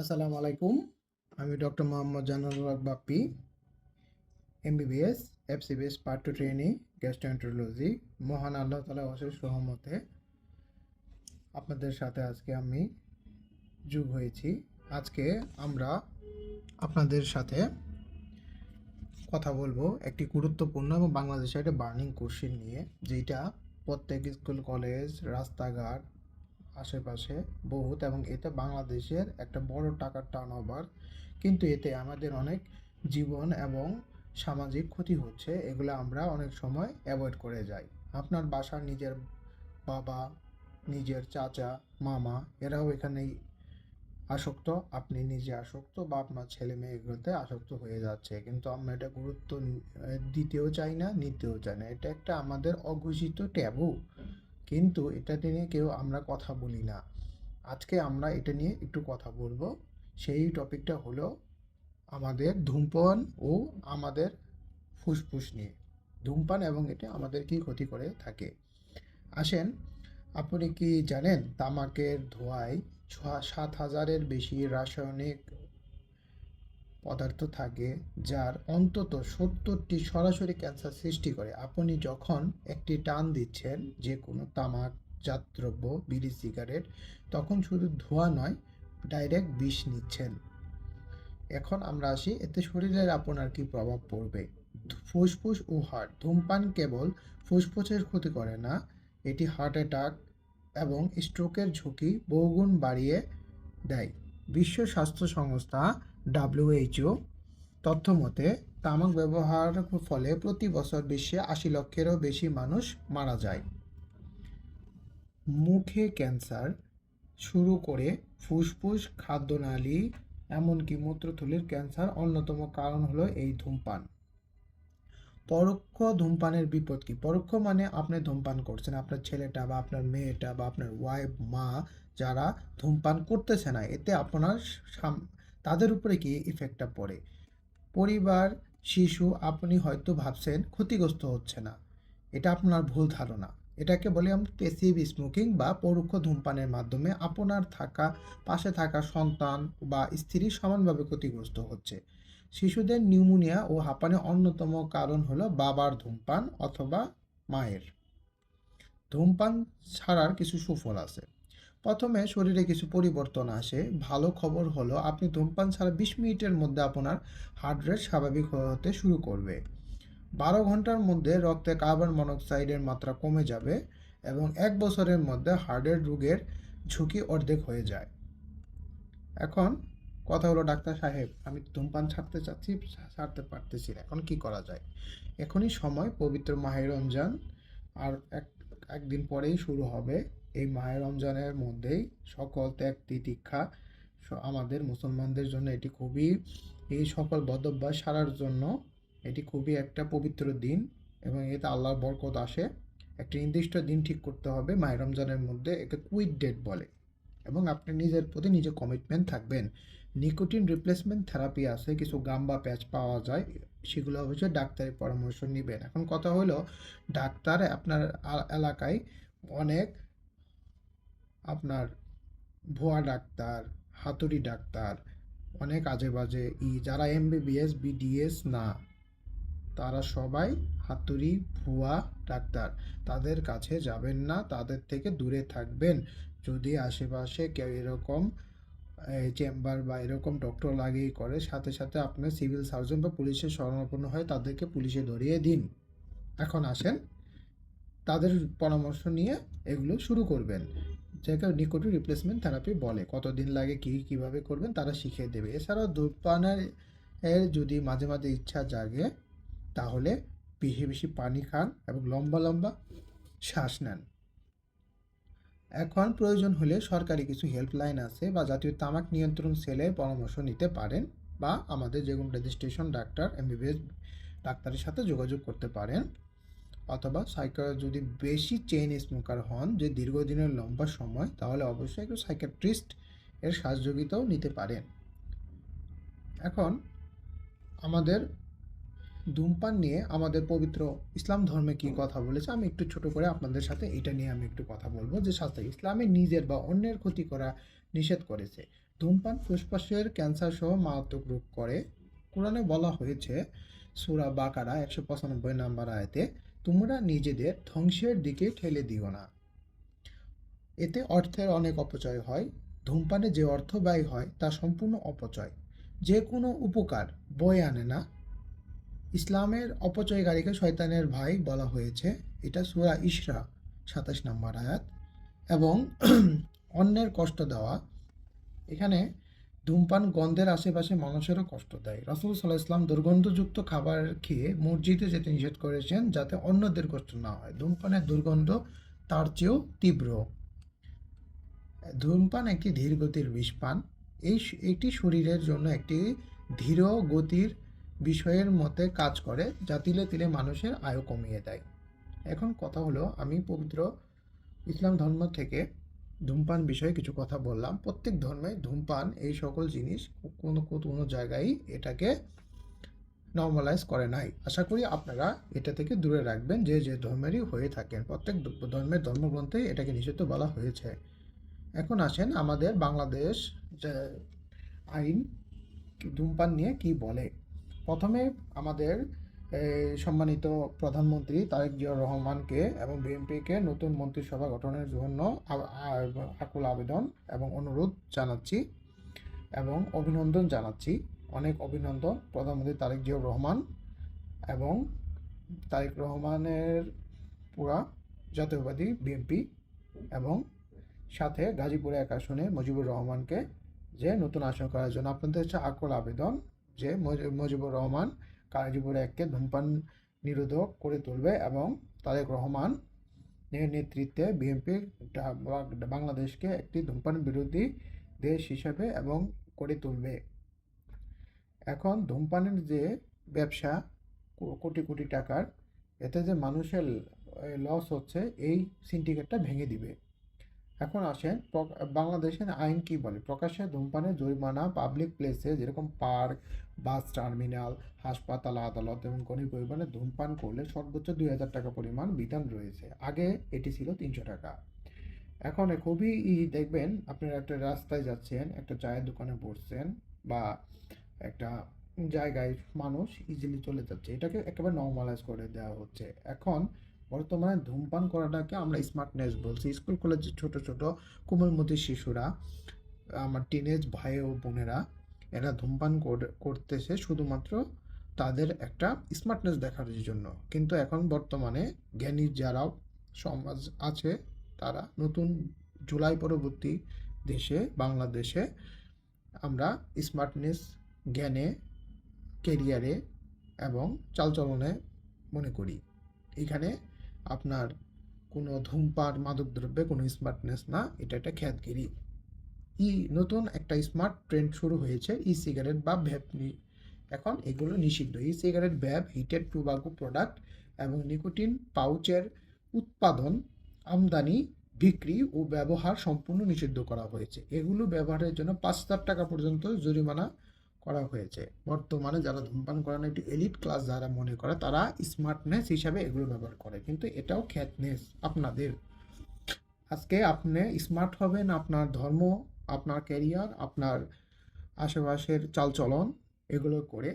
আসসালামু আলাইকুম। আমি doctor Mohammad Haque Bappi, MBBS, FCBS part two training, gastroenterology. মহান আল্লাহ তালা অশেষ সহমতে আপনাদের সাথে আজকে আমি যোগ হয়েছি। আজকে আমরা আপনাদের সাথে কথা বলব একটি গুরুত্বপূর্ণ এবং বাংলাদেশের একটা বার্নিং কোশ্চেন নিয়ে, যেটা প্রত্যেক স্কুল, কলেজ, রাস্তাঘাট আশেপাশে বহুত এবং এতে বাংলাদেশের একটা বড় টাকার টার্ন ওভার কিন্তু এতে আমাদের অনেক জীবন এবং সামাজিক ক্ষতি হচ্ছে, এগুলো আমরা অনেক সময় অ্যাভয়েড করে যাই। আপনার বাসার নিজের বাবা, নিজের চাচা, মামা, এরাও এখানেই আসক্ত, আপনি নিজে আসক্ত বা আপনার ছেলে মেয়ে এগুলোতে আসক্ত হয়ে যাচ্ছে। কিন্তু আমরা এটা গুরুত্ব দিতেও চাই না, নিতেও চাই না। এটা একটা আমাদের অঘোষিত ট্যাবু কিন্তু এটা নিয়ে কেউ আমরা কথা বলি না। আজকে আমরা এটা নিয়ে একটু কথা বলব। সেই টপিকটা হলো আমাদের ধূমপান ও আমাদের ফুসফুস নিয়ে। ধূমপান এবং এটা আমাদের কি ক্ষতি করে থাকে। আসেন, আপনি কি জানেন তামাকের ধোঁয়ায় সাত হাজারের বেশি রাসায়নিক পদার্থ থাকে যার অন্তত সত্তরটি সরাসরি ক্যান্সার সৃষ্টি করে। আপনি যখন একটি টান দিচ্ছেন যে কোনো তামাক জাত দ্রব্য বিড়ি, সিগারেট, তখন শুধু ধোঁয়া নয়, ডাইরেক্ট বিষ নিচ্ছেন। এখন আমরা আসি, এতে শরীরের আপনার কি প্রভাব পড়বে? ফুসফুস ও হার্ট ধূমপান কেবল ফুসফুসের ক্ষতি করে না, এটি হার্ট অ্যাটাক এবং স্ট্রোকের ঝুঁকি বহুগুণ বাড়িয়ে দেয়। বিশ্ব স্বাস্থ্য সংস্থা ডাব্লিউএইচও তথ্য মতে, তামাক ব্যবহারের ফলে প্রতি বছর বিশ্বে আশি লক্ষেরও বেশি মানুষ মারা যায়। মুখে ক্যান্সার শুরু করে ফুসফুস, খাদ্যনালী, এমনকি মূত্রথলির ক্যান্সার অন্যতম কারণ হলো এই ধূমপান। পরোক্ষ ধূমপানের বিপদ কি? পরোক্ষ মানে আপনি ধূমপান করছেন, আপনার ছেলেটা বা আপনার মেয়েটা বা আপনার ওয়াইফ মা, যারা ধূমপান করতেছে না, এতে আপনার তাদের উপরে কি ইফেক্টটা পড়ে। পরিবার, শিশু, আপনি হয়তো ভাবছেন ক্ষতিগ্রস্ত হচ্ছে না। এটা আপনার ভুল ধারণা। এটাকে বলি আমরা পেসিভ স্মোকিং বা পরোক্ষ ধূমপানের মাধ্যমে আপনার থাকা, পাশে থাকা সন্তান বা স্ত্রী সমানভাবে ক্ষতিগ্রস্ত হচ্ছে। শিশুদের নিউমোনিয়া ও হাঁপানি অন্যতম কারণ হলো বাবার ধূমপান অথবা মায়ের। ধূমপান ছাড়ার কিছু সুফল আছে। প্রথমে শরীরে কিছু পরিবর্তন আসে। ভালো খবর হলো, আপনি ধূমপান ছাড়া বিশ মিনিটের মধ্যে আপনার হার্ট রেট স্বাভাবিক হতে শুরু করবে। বারো ঘণ্টার মধ্যে রক্তে কার্বন মনোক্সাইডের মাত্রা কমে যাবে এবং এক বছরের মধ্যে হার্টের রোগের ঝুঁকি অর্ধেক হয়ে যায়। এখন কথা হলো, ডাক্তার সাহেব, আমি ধূমপান ছাড়তে চাচ্ছি, ছাড়তে পারতেছি না। এখন কি করা যায়? এখনই সময়, পবিত্র মাহে রমজান, আর এক, একদিন পরেই শুরু হবে। এই মাহে রমজানের মধ্যেই সকল ত্যাগ তিতিক্ষা আমাদের মুসলমানদের জন্য এটি খুবই, এই সকল বদভ্যাস সারার জন্য এটি খুবই একটা পবিত্র দিন এবং এতে আল্লাহর বরকত আসে। একটি নির্দিষ্ট দিন ঠিক করতে হবে মাহে রমজানের মধ্যে একে কুইট ডেট বলে এবং আপনি নিজের প্রতি নিজে কমিটমেন্ট থাকবেন। নিকোটিন রিপ্লেসমেন্ট থেরাপি আছে, কিছু গাম বা প্যাচ পাওয়া যায়, সেগুলো অবশ্যই ডাক্তারের পরামর্শ নেবেন। এখন কথা হলো, ডাক্তার আপনার এলাকায় অনেক আপনার ভুয়া ডাক্তার, হাতুড়ি ডাক্তার, অনেক আজে বাজে ই যারা এমবিবিএস বিডিএস না, তারা সবাই হাতুড়ি ভুয়া ডাক্তার। তাদের কাছে যাবেন না, তাদের থেকে দূরে থাকবেন। যদি আশেপাশে কেউ এরকম চেম্বার বা এরকম ডক্টর লাগিয়ে করে, সাথে সাথে আপনার সিভিল সার্জন বা পুলিশের শরণাপন্ন হয় তাদেরকে পুলিশে ধরিয়ে দিন। এখন আসেন, তাদের পরামর্শ নিয়ে এগুলো শুরু করবেন। যাকে নিকোটিন রিপ্লেসমেন্ট থেরাপি বলে। কতদিন লাগে, কী, কীভাবে করবেন, তারা শিখিয়ে দেবে। এছাড়াও ধূমপানের এর যদি মাঝে মাঝে ইচ্ছা জাগে, তাহলে বেশি বেশি পানি খান এবং লম্বা লম্বা শ্বাস নেন। এখন প্রয়োজন হলে সরকারি কিছু হেল্পলাইন আছে বা জাতীয় তামাক নিয়ন্ত্রণ সেলের পরামর্শ নিতে পারেন বা আমাদের যে কোনো রেজিস্ট্রেশন ডাক্তার এমবিবিএস ডাক্তারের সাথে যোগাযোগ করতে পারেন। অথবা সাইকা যদি বেশি চেইন স্মোকার হন যে দীর্ঘদিনের লম্বা সময়, তাহলে অবশ্যই একটু সাইকাট্রিস্ট এর সহযোগিতাও নিতে পারেন। এখন আমাদের ধূমপান নিয়ে আমাদের পবিত্র ইসলাম ধর্মে কি কথা বলেছে, আমি একটু ছোট করে আপনাদের সাথে এটা নিয়ে আমি একটু কথা বলব যে শাস্ত্র ইসলামে নিজের বা অন্যের ক্ষতি করা নিষেধ করেছে। ধূমপান ফুসফুসের ক্যান্সার সহ মারাত্মক রোগ করে। কোরআনে বলা হয়েছে, সূরা বাকারা একশো পঁচানব্বই নাম্বার আয়াতে তোমরা নিজেদের ধ্বংসের দিকে ঠেলে দিও না। এতে অর্থের অনেক অপচয় হয়। ধূমপানে যে অর্থ ব্যয় হয়, তা সম্পূর্ণ অপচয়। যে কোনো উপকার বয়ে আনে না। ইসলামের অপচয়কারীকে শয়তানের ভাই বলা হয়েছে। এটা সুরা ইশরা, সাতাশ নম্বর আয়াত। এবং অন্যের কষ্ট দেওয়া। এখানে ধূমপান গন্ধের আশেপাশে মানুষেরও কষ্ট দেয়। রাসুল সাল্লাহ ইসলাম দুর্গন্ধযুক্ত খাবার খেয়ে মসজিদে যেতে নিষেধ করেছেন যাতে অন্যদের কষ্ট না হয়। ধূমপানের দুর্গন্ধ তার চেয়েও তীব্র। ধূমপান একটি ধীর গতির বিষপান এই এটি শরীরের জন্য একটি ধীর গতির বিষয়ের মতে কাজ করে, যা তিলে তিলে মানুষের আয়ু কমিয়ে দেয়। এখন কথা হলো, আমি পবিত্র ইসলাম ধর্ম থেকে ধূমপান বিষয়ে কিছু কথা বললাম। প্রত্যেক ধর্মে ধূমপান এই সকল জিনিস কোনো কোনো জায়গায় এটাকে নর্মালাইজ করে নাই। আশা করি আপনারা এটা থেকে দূরে রাখবেন, যে যে ধর্মেরই হয়ে থাকেন। প্রত্যেক ধর্মের ধর্মগ্রন্থেই এটাকে নিষিদ্ধ বলা হয়েছে। এখন আসেন আমাদের বাংলাদেশ যে আইন ধূমপান নিয়ে কি বলে। প্রথমে আমাদের সম্মানিত প্রধানমন্ত্রী তারেক জিয়াউর রহমানকে এবং বিএনপিকে নতুন মন্ত্রিসভা গঠনের জন্য আকুল আবেদন এবং অনুরোধ জানাচ্ছি এবং অভিনন্দন জানাচ্ছি। অনেক অভিনন্দন প্রধানমন্ত্রী তারেক জিয়াউর রহমান এবং তারেক রহমানের পুরা জাতীয়বাদী বিএনপি এবং সাথে গাজীপুরে এক আসনে মুজিবুর রহমানকে যে নতুন আসন করার জন্য। আপনাদের হচ্ছে আকুল আবেদন যে মজি- মুজিবুর রহমান এককে ধূমপান নিরোধক করে তুলবে এবং তারেক রহমান এর নেতৃত্বে বিএনপি বাংলাদেশকে একটি ধূমপান বিরোধী দেশ হিসাবে এবং করে তুলবে। এখন ধূমপানের যে ব্যবসা কোটি কোটি টাকার, এতে যে মানুষের লস হচ্ছে, এই সিন্ডিকেটটা ভেঙে দিবে। এখন আসেন বাংলাদেশের আইন কি বলে? প্রকাশ্যে ধূমপানের জরিমানা পাবলিক প্লেসে যেরকম পার্ক বাস টার্মিনাল হাসপাতাল, আদালত এবং গণি পরিবহনে ধূমপান করলে সর্বোচ্চ দুই হাজার টাকা পরিমাণ বিধান রয়েছে। আগে এটি ছিল তিনশো টাকা। এখন খুবই দেখবেন আপনারা একটা রাস্তায় যাচ্ছেন, একটা চায়ের দোকানে বসছেন বা একটা জায়গায় মানুষ ইজিলি চলে যাচ্ছে। এটাকে একেবারে নর্মালাইজ করে দেওয়া হচ্ছে। এখন বর্তমানে ধূমপান করাটাকে আমরা স্মার্টনেস বলছি। স্কুল কলেজের ছোট ছোট কোমলমতি শিশুরা, আমার টিনেজ ভাই ও বোনেরা, এরা ধূমপান করে- করতেছে শুধুমাত্র তাদের একটা স্মার্টনেস দেখার জন্য। কিন্তু এখন বর্তমানে জ্ঞানী যারা সমাজ আছে, তারা নতুন জুলাই পরবর্তী দেশে, বাংলাদেশে আমরা স্মার্টনেস জ্ঞানে কেরিয়ারে এবং চালচলনে মনে করি। এখানে আপনার কোনো ধূমপান, মাদকদ্রব্যে কোনো স্মার্টনেস না, এটা একটা খ্যাতগিরি। ই নতুন একটা স্মার্ট ট্রেন্ড শুরু হয়েছে ই সিগারেট বা ভ্যাপ এখন এগুলো নিষিদ্ধ। E cigarette vape heated tobacco product এবং নিকোটিন পাউচের উৎপাদন, আমদানি, বিক্রি ও ব্যবহার সম্পূর্ণ নিষিদ্ধ করা হয়েছে। এগুলো ব্যবহারের জন্য পাঁচ হাজার টাকা পর্যন্ত জরিমানা করা হয়েছে। বর্তমানে যারা ধূমপান করেন একটি এলিট ক্লাস যারা মনে করে, তারা স্মার্টনেস হিসাবে এগুলো ব্যবহার করে। কিন্তু এটাও খ্যাতনেস আপনাদের। আজকে আপনি স্মার্ট হবেন, আপনার ধর্ম, আপনার ক্যারিয়ার আপনার আশেপাশের চালচলন, এগুলো করে